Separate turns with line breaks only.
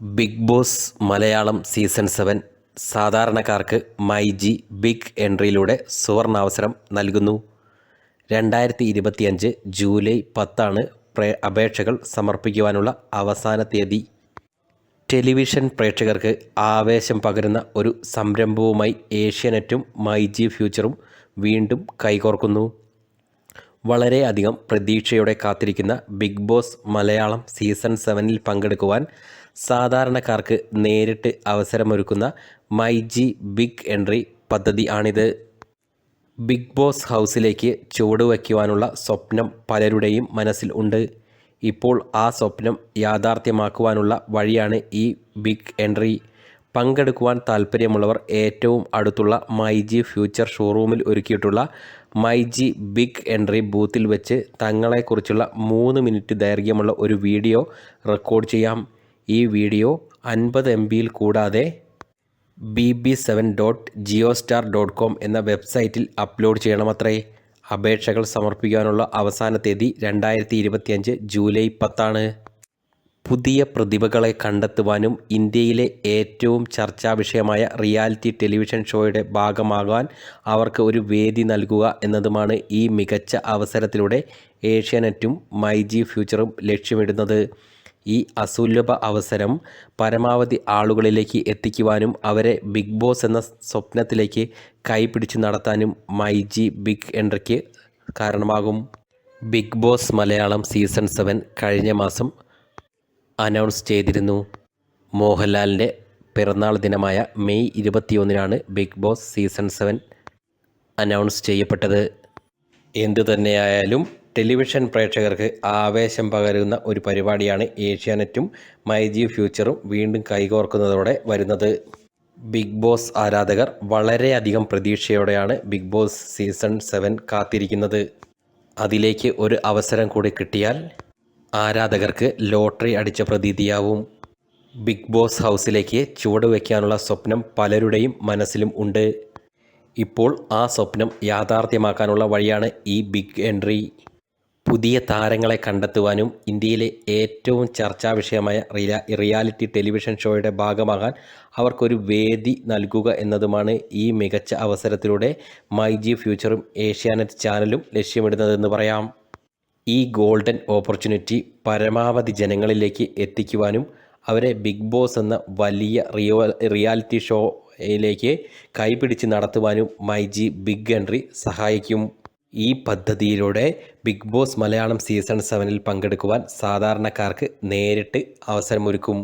Bigg Boss Malayalam season seven സാധാരണക്കാർക്ക് myG big എൻട്രിയിലൂടെ സുവർണാവസരം നൽകുന്നു. രണ്ടായിരത്തി ഇരുപത്തിയഞ്ച് ജൂലൈ പത്താണ് പ്രേ അപേക്ഷകൾ സമർപ്പിക്കുവാനുള്ള അവസാന തീയതി. ടെലിവിഷൻ പ്രേക്ഷകർക്ക് ആവേശം പകരുന്ന ഒരു സംരംഭവുമായി ഏഷ്യാനെറ്റും മൈജി ഫ്യൂച്ചറും വീണ്ടും കൈകോർക്കുന്നു. വളരെയധികം പ്രതീക്ഷയോടെ കാത്തിരിക്കുന്ന ബിഗ് ബോസ് മലയാളം സീസൺ സെവനിൽ പങ്കെടുക്കുവാൻ സാധാരണക്കാർക്ക് നേരിട്ട് അവസരമൊരുക്കുന്ന മൈ ജി ബിഗ് എൻട്രി പദ്ധതി ആണിത് ബിഗ് ബോസ് ഹൗസിലേക്ക് ചുവടുവയ്ക്കുവാനുള്ള സ്വപ്നം പലരുടെയും മനസ്സിൽ ഉണ്ട്. ഇപ്പോൾ ആ സ്വപ്നം യാഥാർത്ഥ്യമാക്കുവാനുള്ള വഴിയാണ് ഈ ബിഗ് എൻട്രി. പങ്കെടുക്കുവാൻ താൽപ്പര്യമുള്ളവർ ഏറ്റവും അടുത്തുള്ള മൈജി ഫ്യൂച്ചർ ഷോറൂമിൽ ഒരുക്കിയിട്ടുള്ള മൈജി ബിഗ് എൻട്രി ബൂത്തിൽ വെച്ച് തങ്ങളെക്കുറിച്ചുള്ള മൂന്ന് മിനിറ്റ് ദൈർഘ്യമുള്ള ഒരു വീഡിയോ റെക്കോർഡ് ചെയ്യാം. ഈ വീഡിയോ അൻപത് എം ബിയിൽ കൂടാതെ B B seven dot Jio star dot com എന്ന വെബ്സൈറ്റിൽ അപ്ലോഡ് ചെയ്യണമത്രേ. അപേക്ഷകൾ സമർപ്പിക്കാനുള്ള അവസാന തീയതി രണ്ടായിരത്തി ഇരുപത്തിയഞ്ച് ജൂലൈ പത്താണ്. പുതിയ പ്രതിഭകളെ കണ്ടെത്തുവാനും ഇന്ത്യയിലെ ഏറ്റവും ചർച്ചാ വിഷയമായ റിയാലിറ്റി ടെലിവിഷൻ ഷോയുടെ ഭാഗമാകാൻ അവർക്ക് ഒരു വേദി നൽകുക എന്നതുമാണ് ഈ മികച്ച അവസരത്തിലൂടെ ഏഷ്യാനെറ്റും മൈജി ഫ്യൂച്ചറും ലക്ഷ്യമിടുന്നത്. ഈ അസുലഭ അവസരം പരമാവധി ആളുകളിലേക്ക് എത്തിക്കുവാനും അവരെ ബിഗ് ബോസ് എന്ന സ്വപ്നത്തിലേക്ക് കൈപിടിച്ചു നടത്താനും മൈജി ബിഗ് എൻട്രിക്ക് കാരണമാകും. Bigg Boss Malayalam season seven കഴിഞ്ഞ മാസം അനൗൺസ് ചെയ്തിരുന്നു. മോഹൻലാലിന്റെ പിറന്നാൾ ദിനമായ May ഇരുപത്തിയൊന്നിനാണ് Bigg Boss season seven announce ചെയ്യപ്പെട്ടത്. എന്തു തന്നെയായാലും ടെലിവിഷൻ പ്രേക്ഷകർക്ക് ആവേശം പകരുന്ന ഒരു പരിപാടിയാണ് ഏഷ്യാനെറ്റും മൈജി ഫ്യൂച്ചറും വീണ്ടും കൈകോർക്കുന്നതോടെ വരുന്നത്. ബിഗ് ബോസ് ആരാധകർ വളരെയധികം പ്രതീക്ഷയോടെയാണ് ബിഗ് ബോസ് സീസൺ സെവൻ കാത്തിരിക്കുന്നത്. അതിലേക്ക് ഒരു അവസരം കൂടി കിട്ടിയാൽ ആരാധകർക്ക് ലോട്ടറി അടിച്ച പ്രതീതിയാവും. ബിഗ് ബോസ് ഹൗസിലേക്ക് ചുവടുവെക്കാനുള്ള സ്വപ്നം പലരുടെയും മനസ്സിലും ഉണ്ട്. ഇപ്പോൾ ആ സ്വപ്നം യാഥാർത്ഥ്യമാക്കാനുള്ള വഴിയാണ് ഈ ബിഗ് എൻട്രി. പുതിയ താരങ്ങളെ കണ്ടെത്തുവാനും ഇന്ത്യയിലെ ഏറ്റവും ചർച്ചാ വിഷയമായ റിയാ റിയാലിറ്റി ടെലിവിഷൻ ഷോയുടെ ഭാഗമാകാൻ അവർക്കൊരു വേദി നൽകുക എന്നതുമാണ് ഈ മികച്ച അവസരത്തിലൂടെ മൈ ജി ഫ്യൂച്ചറും ഏഷ്യാനെറ്റ് ചാനലും ലക്ഷ്യമിടുന്നതെന്ന് പറയാം. ഈ ഗോൾഡൻ ഓപ്പർച്യൂണിറ്റി പരമാവധി ജനങ്ങളിലേക്ക് എത്തിക്കുവാനും അവരെ ബിഗ് ബോസ് എന്ന വലിയ റിയോ റിയാലിറ്റി ഷോയിലേക്ക് കൈപിടിച്ച് നടത്തുവാനും മൈ ജി ബിഗ് എൻട്രി സഹായിക്കും. ഈ പദ്ധതിയിലൂടെ ബിഗ് ബോസ് മലയാളം സീസൺ സെവനിൽ പങ്കെടുക്കുവാൻ സാധാരണക്കാർക്ക് നേരിട്ട് അവസരമൊരുക്കും.